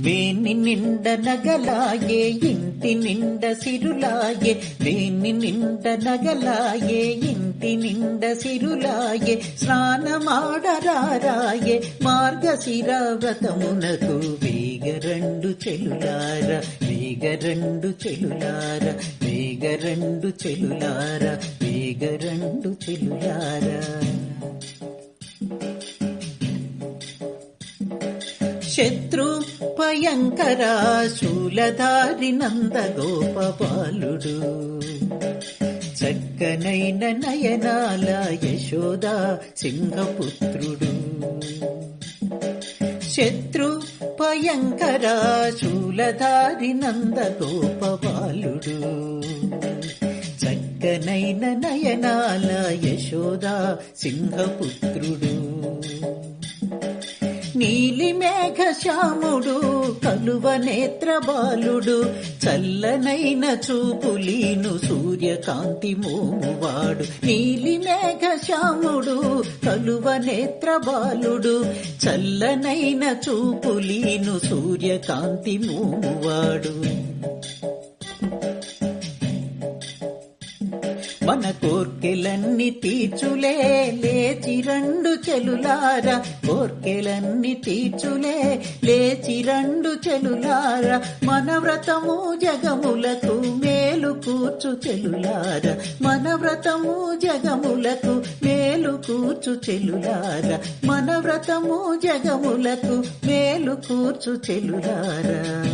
వేణి నిండ నగలాయే ఇంటి నిండ సిరులాయే. వేణి నిండ నగలాయే ఇంటి నిండ సిరులాయే. స్నానమాడరారాయే మార్గశిర వ్రతమునకు వేగరండు చెలులార వేగరండు చెలులార వేగరండు చెలులార వేగరండు చెలులారా. శత్రు భయంకర శూలధారి నంద గోపబాలుడు చక్కనైన నయనాల యశోద సింహపుత్రుడు. శత్రు భయంకర శూలధారి నంద గోపబాలుడు చక్కనైన నయనాల యశోద సింహపుత్రుడు. నీలి మేఘ శ్యాముడు కలువ నేత్ర బాలుడు చల్లనైన చూపులీను సూర్యకాంతి మోమువాడు. నీలి మేఘ శ్యాముడు కలువ నేత్ర బాలుడు చల్లనైన చూపులీను సూర్యకాంతి మోమువాడు. మన కోర్కెలన్నీ తీర్చులే లేచి రెండు చెలులారా. కోర్కెలన్నీ తీర్చులే లేచి రెండు చెలులారా. మన వ్రతము జగములకు మేలు కూర్చు చెలులారా. మన వ్రతము జగములకు మేలు కూర్చు చెలులారా. మన వ్రతము జగములకు మేలు కూర్చు చెలులారా.